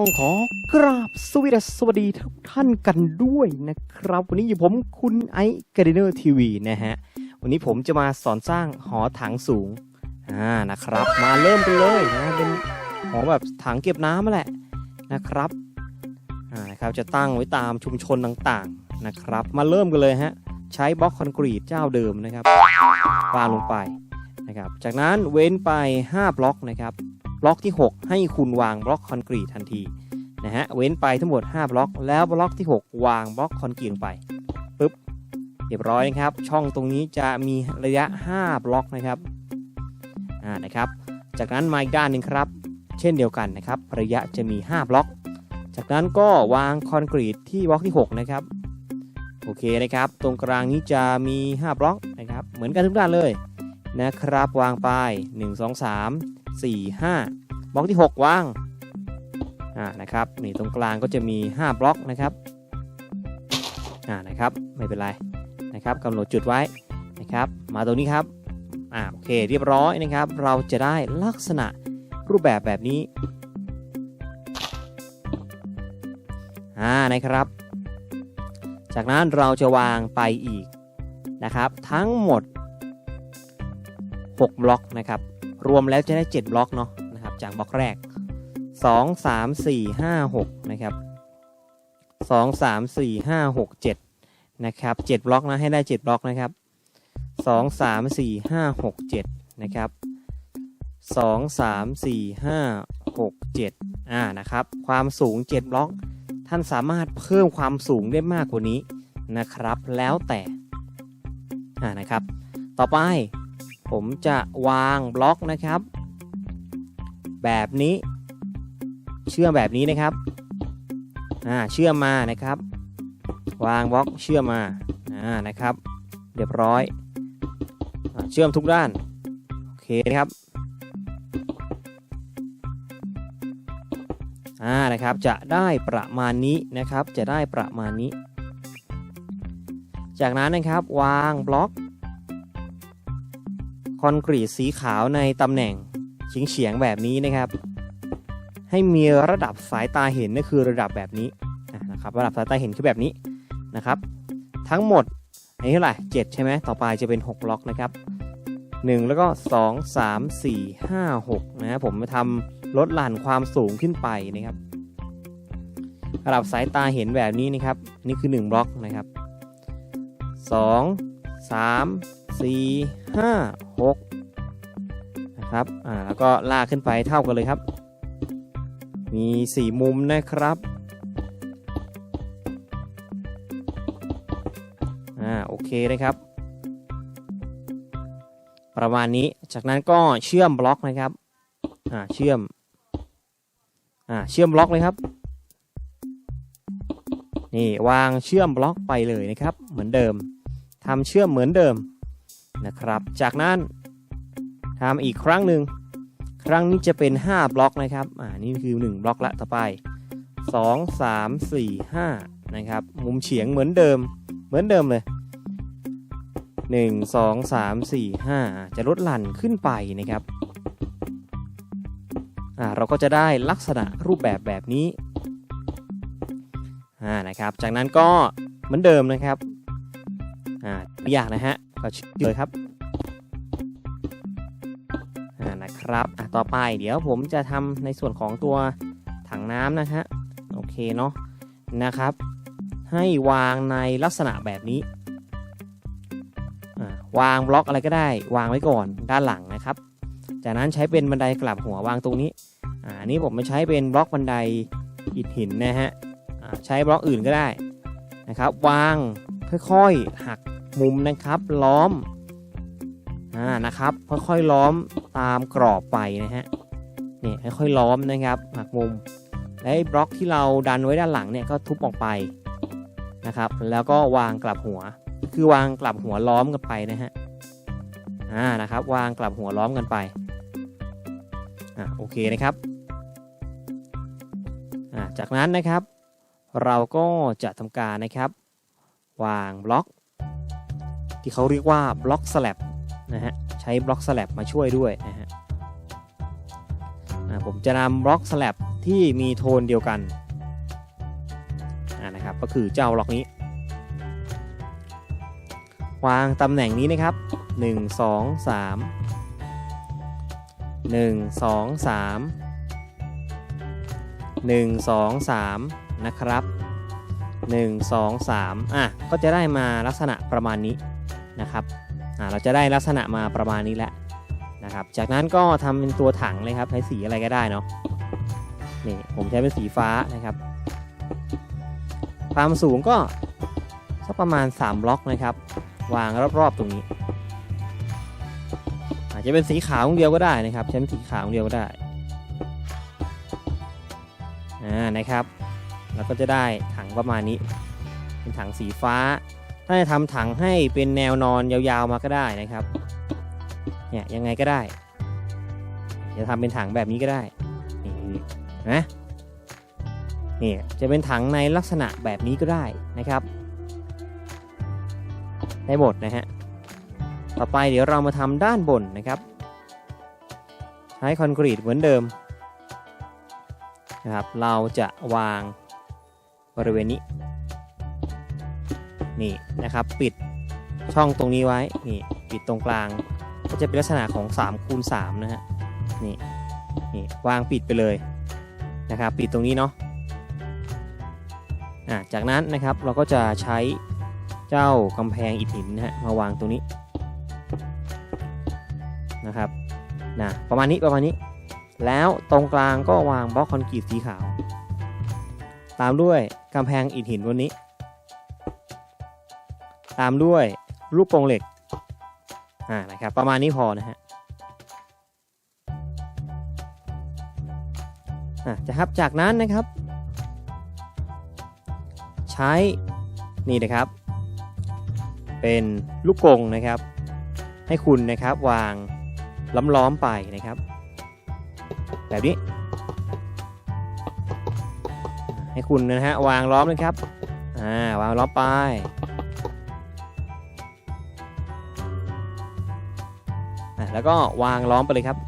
ต้องขอกราบสวัสดีสวัสดีทุกท่านกันด้วยนะครับ วันนี้อยู่ผมคุณไอซ์ก a เดเนอร์ทีวีนะฮะ วันนี้ผมจะมาสอนสร้างหอถังสูงอ่านะครับ มาเริ่มกันเลยนะเป็นหอแบบถังเก็บน้ำนั่นแหละนะครับอ่านะครับจะตั้งไว้ตามชุมชนต่างๆนะครับ มาเริ่มกันเลยฮะใช้บล็อกคอนกรีตเจ้าเดิมนะครับวางลงไปนะครับจากนั้นเว้นไป 5 บล็อกนะครับ บล็อกที่ 6 ให้คุณวางบล็อกคอนกรีตทันทีนะฮะเว้นไปทั้งหมด 5 บล็อก แล้วบล็อกที่ 6 วางบล็อกคอนกรีตลงไปปึ๊บเรียบร้อยนะครับ ช่องตรงนี้จะมีระยะ 5 บล็อกนะครับอ่านะครับ จากนั้นมาอีกด้านหนึ่งครับ เช่นเดียวกันนะครับ ระยะจะมี 5 บล็อก จากนั้นก็วางคอนกรีตที่บล็อกที่ 6 นะครับโอเคนะครับ ตรงกลางนี้จะมี 5 บล็อกนะครับ เหมือนกันทุกด้านเลยนะครับ วางไป 1 2 3 4 5 บล็อกที่ 6 วางอ่านะครับนี่ตรงกลางก็จะมี 5 บล็อกนะครับอ่านะครับไม่เป็นไรนะครับกำหนดจุดไว้นะครับ มาตรงนี้ครับอ่าโอเคเรียบร้อยนะครับ เราจะได้ลักษณะรูปแบบแบบนี้อ่านะครับ จากนั้นเราจะวางไปอีกนะครับ ทั้งหมด 6 บล็อกนะครับ รวมแล้วจะได้ 7 บล็อกเนาะนะครับจากบล็อกแรก 2 3 4 5 6 นะครับ 2 3 4 5 6 7 นะครับ 7 บล็อกนะให้ได้ 7 บล็อกนะครับ 2 3 4 5 6 7 นะครับ 2 3 4 5 6 7 อ่านะครับ ความสูง 7 บล็อก ท่านสามารถเพิ่มความสูงได้มากกว่านี้นะครับ แล้วแต่ อ่านะครับ ต่อไป ผมจะวางบล็อกนะครับ แบบนี้ เชื่อมแบบนี้นะครับอ่าเชื่อมมานะครับ วางบล็อกเชื่อมมาอ่านะครับ เรียบร้อยอเชื่อมทุกด้านโอเคนะครับอ่านะครับจะได้ประมาณนี้นะครับจะได้ประมาณนี้ จากนั้นนะครับวางบล็อก คอนกรีตสีขาวในตำแหน่งเฉียงเฉียงแบบนี้นะครับ ให้มีระดับสายตาเห็นนั่นคือระดับแบบนี้นะครับ ระดับสายตาเห็นคือแบบนี้นะครับ ทั้งหมดอันนี้เท่าไหร่เจ็ดใช่ไหมต่อไปจะเป็น 6 ล็อกนะครับ 1 แล้วก็ 2 3 4 5 6นะผมมาทำลดหลั่นความสูงขึ้นไปนะครับ ระดับสายตาเห็นแบบนี้นะครับ นี่คือ 1 บล็อกนะครับ 2 3 4 5 6นะครับอ่าแล้วก็ลากขึ้นไปเท่ากันเลยครับ มี 4 มุมนะครับอ่าโอเคนะครับ ประมาณนี้จากนั้นก็เชื่อมบล็อกนะครับอ่าเชื่อมอ่าเชื่อมบล็อกเลยครับนี่วางเชื่อมบล็อกไปเลยนะครับ เหมือนเดิมทำเชื่อมเหมือนเดิม นะครับ จากนั้นทำอีกครั้งหนึ่งครั้งนี้จะเป็น 5 บล็อกนะครับ อ่า นี่คือ 1 บล็อกละต่อไป 2 3 4 5 นะครับ มุมเฉียงเหมือนเดิม เหมือนเดิมเลย 1 2 3 4 5 จะลดหลั่นขึ้นไปนะครับ อ่า เราก็จะได้ลักษณะรูปแบบแบบนี้ อ่า นะครับ จากนั้นก็เหมือนเดิมนะครับ อ่า ไม่ยากนะฮะ ก็เชื่อเลยครับอ่านะครับอะต่อไปเดี๋ยวผมจะทำในส่วนของตัวถังน้ำนะฮะโอเคเนาะนะครับ ให้วางในลักษณะแบบนี้อ่าวางบล็อกอะไรก็ได้ วางไว้ก่อนด้านหลังนะครับ จากนั้นใช้เป็นบันไดกลับหัววางตรงนี้อ่าอันนี้ผมมาใช้เป็นบล็อกบันไดอิฐหินนะฮะอ่าใช้บล็อกอื่นก็ได้นะครับ วางค่อยๆหัก มุมนะครับล้อมอ่านะครับค่อยๆล้อมตามกรอบไปนะฮะเนี่ยค่อยๆล้อมนะครับหักมุมและบล็อกที่เราดันไว้ด้านหลังเนี่ยก็ทุบออกไปนะครับแล้วก็วางกลับหัว คือวางกลับหัวล้อมกันไปนะฮะอ่านะครับวางกลับหัวล้อมกันไปอ่าโอเคนะครับอ่าจากนั้นนะครับ เราก็จะทำการนะครับ วางบล็อก ที่เขาเรียกว่าบล็อกสลับนะฮะใช้บล็อกสลับมาช่วยด้วยนะฮะผมจะนำบล็อกสลับที่มีโทนเดียวกันนะครับก็คือเจ้าล็อกนี้ วางตำแหน่งนี้นะครับ 1 2 3 1 2 3 1 2 3 นะครับ 1 2 3อะก็จะได้มาลักษณะประมาณนี้ นะครับเราจะได้ลักษณะมาประมาณนี้แล้วนะครับ จากนั้นก็ทำเป็นตัวถังเลยครับใช้สีอะไรก็ได้เนาะนี่ผมใช้เป็นสีฟ้านะครับ ความสูงก็สักประมาณ 3 บล็อกนะครับ วางรอบๆตรงนี้ อาจจะเป็นสีขาวองเดียวก็ได้นะครับใช้เป็นสีขาวองเดียวก็ได้อ่านะครับแล้วก็จะได้ถังประมาณนี้ เป็นถังสีฟ้า ถ้าจะทำถังให้เป็นแนวนอนยาวๆมาก็ได้นะครับ เนี่ยยังไงก็ได้ จะทำเป็นถังแบบนี้ก็ได้ นี่นะนี่จะเป็นถังในลักษณะแบบนี้ก็ได้นะครับ ได้หมดนะฮะ ต่อไปเดี๋ยวเรามาทำด้านบนนะครับ ใช้คอนกรีตเหมือนเดิมนะครับ เราจะวางบริเวณนี้ นี่นะครับ ปิดช่องตรงนี้ไว้นี่ปิดตรงกลาง ก็จะเป็นลักษณะของ3คูณ3นะฮะนี่นี่วางปิดไปเลยนะครับ ปิดตรงนี้เนาะอ่าจากนั้นนะครับเราก็จะใช้เจ้ากำแพงอิฐหินนะฮะมาวางตรงนี้นะครับนะประมาณนี้ประมาณนี้ แล้วตรงกลางก็วางบล็อกคอนกรีตสีขาว ตามด้วยกำแพงอิฐหินบนนี้ ตามด้วยลูกกรงเหล็กอ่านะครับประมาณนี้พอนะฮะอะจะครับจากนั้นนะครับ ใช้นี่นะครับ เป็นลูกกงนะครับ ให้คุณนะครับวางล้อมๆไปนะครับ แบบนี้ ให้คุณนะฮะวางล้อมเลยครับอ่าวางล้อมไป แล้วก็วางล้อมไปเลยครับ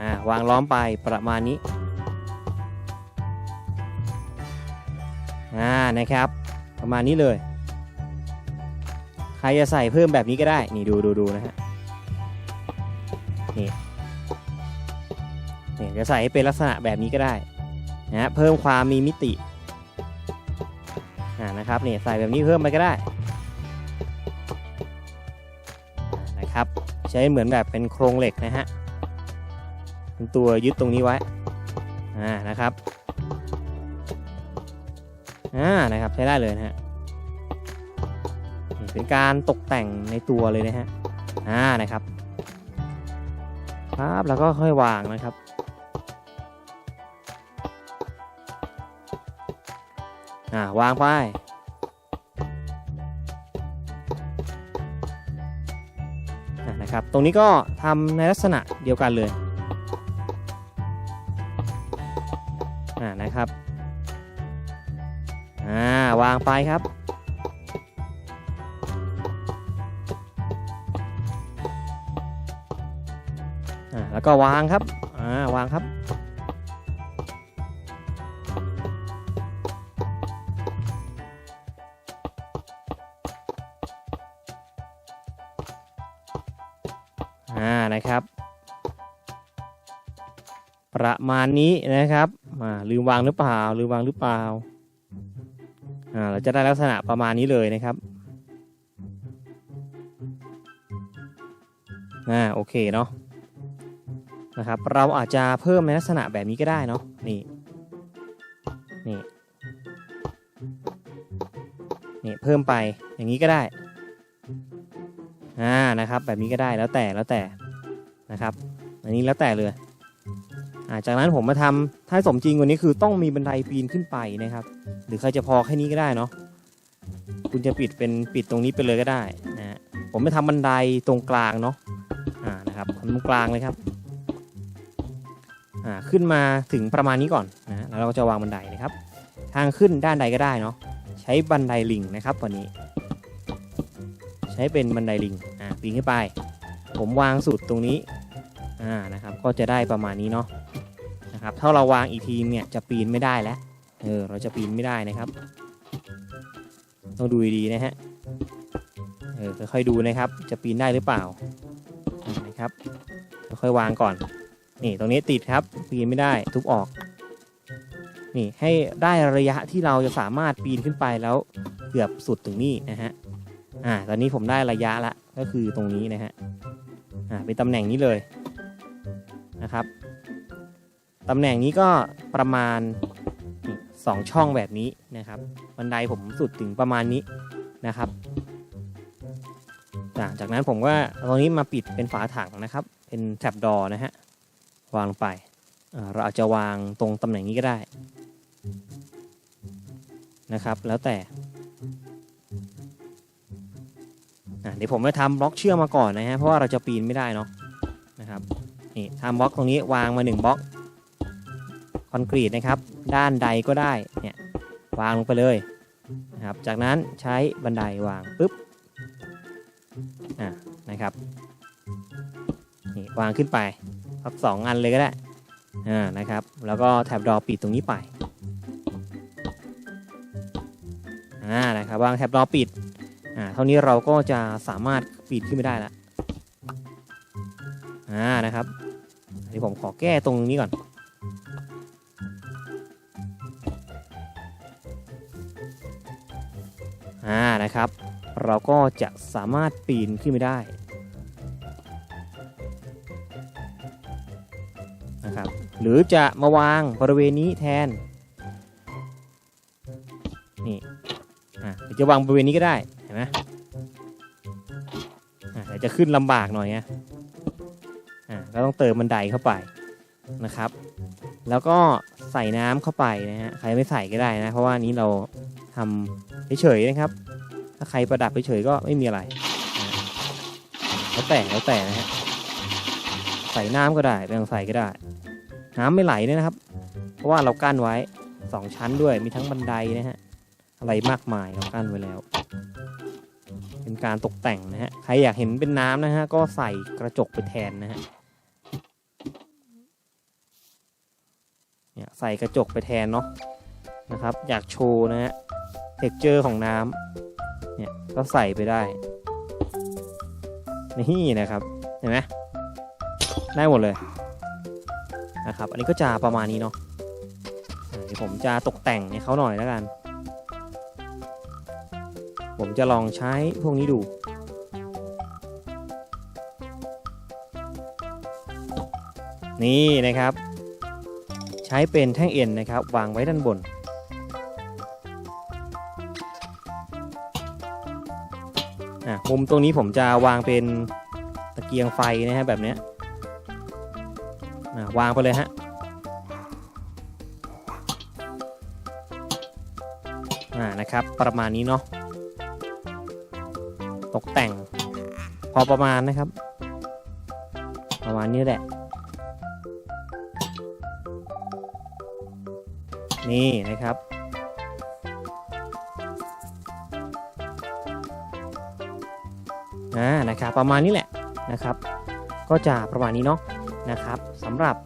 อ่าวางล้อมไปประมาณนี้อ่านะครับ ประมาณนี้เลย ใครจะใส่เพิ่มแบบนี้ก็ได้ นี่ดูดูดูนะฮะ นี่ นี่จะใส่ให้เป็นลักษณะแบบนี้ก็ได้นะเพิ่มความมีมิติ อ่านะครับ นี่ใส่แบบนี้เพิ่มไปก็ได้ ใช้เหมือนแบบเป็นโครงเหล็กนะฮะเป็นตัวยึดตรงนี้ไว้อ่านะครับอ่านะครับใช้ได้เลยนะฮะเป็นการตกแต่งในตัวเลยนะฮะอ่านะครับครับแล้วก็ค่อยวางนะครับอ่าวางไป นะครับ ตรงนี้ก็ทำในลักษณะเดียวกันเลยอ่านะครับอ่าวางไปครับ อ่าแล้วก็วางครับอ่าวางครับ ประมาณนี้นะครับอ่าลืมวางหรือเปล่าลืมวางหรือเปล่าอ่าเราจะได้ลักษณะประมาณนี้เลยนะครับอ่าโอเคเนาะนะครับเราอาจจะเพิ่มในลักษณะแบบนี้ก็ได้เนาะนี่นี่นี่เพิ่มไปอย่างนี้ก็ได้อ่านะครับแบบนี้ก็ได้แล้วแต่แล้วแต่นะครับ อันนี้แล้วแต่เลย จากนั้นผมมาทำถ้าสมจริงกวันนี้คือต้องมีบันไดปีนขึ้นไปนะครับ หรือใครจะพอแค่นี้ก็ได้เนาะคุณจะปิดเป็นปิดตรงนี้ไปเลยก็ได้นะฮะผมไม่ทำบันไดตรงกลางเนาะอ่านะครับตรงกลางเลยครับอ่าขึ้นมาถึงประมาณนี้ก่อนนะแล้วเราก็จะวางบันไดนะครับ ทางขึ้นด้านใดก็ได้เนาะใช้บันไดลิงนะครับวันนี้ ใช้เป็นบันไดลิงอ่าปีนขึ้นไป ผมวางสูตรตรงนี้อ่านะครับก็จะได้ประมาณนี้เนาะ นะครับถ้าเราวางอีกทีเนี่ยจะปีนไม่ได้แล้วเออเราจะปีนไม่ได้นะครับต้องดูดีๆนะฮะเออค่อยๆดูนะครับ จะปีนได้หรือเปล่านะครับค่อยวางก่อน นี่ตรงนี้ติดครับ ปีนไม่ได้ทุบออก นี่ให้ได้ระยะที่เราจะสามารถปีนขึ้นไปแล้วเกือบสุดถึงนี่นะฮะอ่าตอนนี้ผมได้ระยะละก็คือตรงนี้นะฮะอ่าเป็นตำแหน่งนี้เลยนะครับ ตำแหน่งนี้ก็ประมาณนี่สองช่องแบบนี้นะครับบันไดผมสุดถึงประมาณนี้นะครับจากนั้นผมก็เอาตรงนี้มาปิดเป็นฝาถังนะครับ เป็นแท็บดอนะฮะวางลงไป เราอาจจะวางตรงตำแหน่งนี้ก็ได้นะครับ แล้วแต่เดี๋ยวผมจะทำบล็อกเชื่อมมาก่อนนะฮะเพราะว่าเราจะปีนไม่ได้เนาะนะครับนี่ทำบล็อกตรงนี้วางมา1บล็อก คอนกรีตนะครับ ด้านใดก็ได้เนี่ยวางลงไปเลยนะครับ จากนั้นใช้บันไดวางปุ๊บอะนะครับนี่วางขึ้นไปสักสองอันเลยก็ได้อ่านะครับ แล้วก็แถบดอปิดตรงนี้ไปอ่านะครับวางแถบดอปิดอ่าเท่านี้เราก็จะสามารถปีนขึ้นไปได้แล้วอ่านะครับอันนี้ผมขอแก้ตรงนี้ก่อน อ่านะครับ เราก็จะสามารถปีนขึ้นไปได้นะครับหรือจะมาวางบริเวณนี้แทนนี่อ่าหรือจะวางบริเวณนี้ก็ได้เห็นไหมอะเดี๋ยวจะขึ้นลำบากหน่อยไงอ่าก็ต้องเติมบันไดเข้าไปนะครับ แล้วก็ใส่น้ำเข้าไปนะฮะใครไม่ใส่ก็ได้นะ เพราะว่านี้เราทำ เฉยๆนะครับ ถ้าใครประดับเฉยๆก็ไม่มีอะไร แล้วแต่แล้วแต่นะฮะใส่น้ำก็ได้ไม่ต้องใส่ก็ได้ น้ำไม่ไหลเนี่ยนะครับ เพราะว่าเรากั้นไว้สองชั้นด้วยมีทั้งบันไดนะฮะอะไรมากมายเรากั้นไว้แล้ว เป็นการตกแต่งนะฮะใครอยากเห็นเป็นน้ำนะฮะก็ใส่กระจกไปแทนนะฮะเนี่ยใส่กระจกไปแทนเนาะนะครับ อยากโชว์นะฮะ เท็กเจอร์ของน้ำเนี่ยก็ใส่ไปได้ นี่นะครับ เห็นไหมได้หมดเลยนะครับ อันนี้ก็จะประมาณนี้เนาะเดี๋ยวผมจะตกแต่งให้เขาหน่อยแล้วกัน ผมจะลองใช้พวกนี้ดูนี่นะครับ ใช้เป็นแท่งเอ็นนะครับ วางไว้ด้านบน อะมุมตรงนี้ผมจะวางเป็นตะเกียงไฟนะฮะแบบเนี้ยอะวางไปเลยฮะอ่านะครับประมาณนี้เนาะตกแต่งพอประมาณนะครับ ประมาณนี้แหละ นี่นะครับ อ่านะครับประมาณนี้แหละนะครับ ก็จะประมาณนี้เนาะนะครับสำหรับ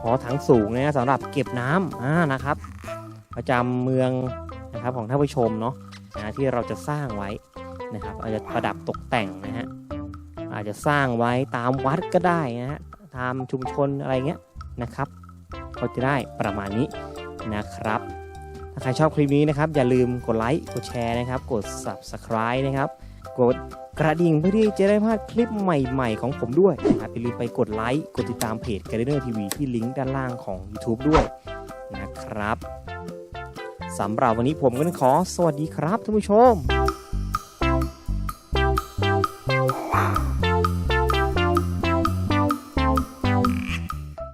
หอถังสูงนะสำหรับเก็บน้ำอ่านะครับ ประจำเมืองนะครับของท่านผู้ชมเนาะนะที่เราจะสร้างไว้นะครับ อาจจะประดับตกแต่งนะฮะอาจจะสร้างไว้ตามวัดก็ได้นะฮะตามชุมชนอะไรเงี้ยนะครับก็จะได้ประมาณนี้นะครับ ถ้าใครชอบคลิปนี้นะครับ อย่าลืมกดไลค์กดแชร์นะครับ กด subscribe นะครับ กด กระดิ่งเพื่อที่จะได้พลาดคลิปใหม่ๆ ของผมด้วยนะครับอย่าลืมไปกดไลค์ กดติดตามเพจ g a r d e n e r TV ที่ลิงก์ด้านล่างของ YouTube ด้วยนะครับสำหรับวันนี้ผมก็ขอสวัสดีครับท่านผู้ชม